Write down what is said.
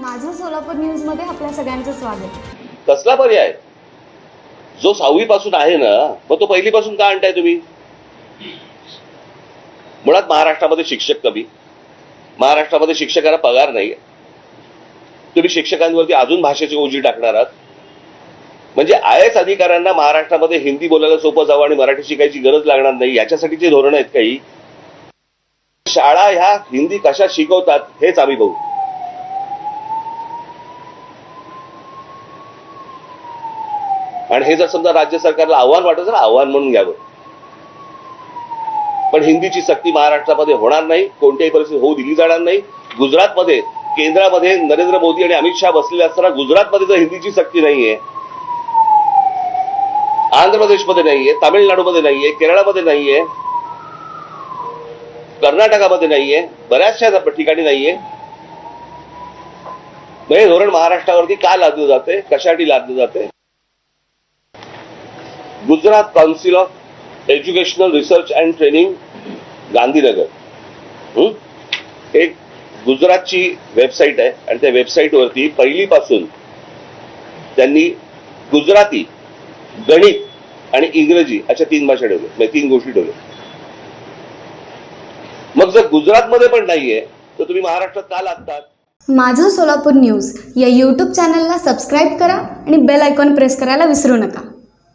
माझं सोलापूर न्यूजमध्ये आपल्या सगळ्यांचं स्वागत. कसला पर्याय? जो सहावी पासून आहे ना मग तो पहिली पासून का आणताय तुम्ही? मुळात महाराष्ट्रामध्ये शिक्षक कमी. महाराष्ट्रामध्ये शिक्षकांना पगार नाही तुम्ही शिक्षकांवरती अजून भाषेची ओझी टाकणार आहात. म्हणजे आय एस अधिकाऱ्यांना महाराष्ट्रामध्ये हिंदी बोलायला सोपं जावं आणि मराठी शिकायची गरज लागणार नाही याच्यासाठी जे धोरणं आहेत काही शाळा ह्या हिंदी कशा शिकवतात हेच आम्ही बघू. आणि हे जर समजा राज्य सरकारला आव्हान वाटत तर आव्हान म्हणून घ्यावं. पण हिंदीची सक्ती महाराष्ट्रामध्ये होणार नाही कोणत्याही परिस्थितीत होऊ दिली जाणार नाही. गुजरातमध्ये केंद्रामध्ये नरेंद्र मोदी आणि अमित शहा बसलेले असताना गुजरातमध्ये तर हिंदीची सक्ती नाहीये. आंध्र प्रदेशमध्ये नाहीये तामिळनाडूमध्ये नाहीये केरळामध्ये नाहीये कर्नाटकामध्ये नाहीये बऱ्याचशा ठिकाणी नाहीये. हे धोरण महाराष्ट्रावरती का लादलं जाते? कशासाठी लादलं जाते? Gujarat council of educational research and training Gandhinagar एक गुजरातची वेबसाईट आहे आणि त्या वेबसाईटवरती पहिलीपासून त्यांनी गुजराती गणित आणि इंग्रजी अशा तीन भाषा ठेवल्या. म्हणजे तीन गोष्टी ठेवल्या. मग जर गुजरातमध्ये पण नाहीये तर तुम्ही महाराष्ट्रात का लागतात? माझं सोलापूर न्यूज या यूट्यूब चॅनलला सबस्क्राईब करा आणि बेल आयकॉन प्रेस करायला विसरू नका.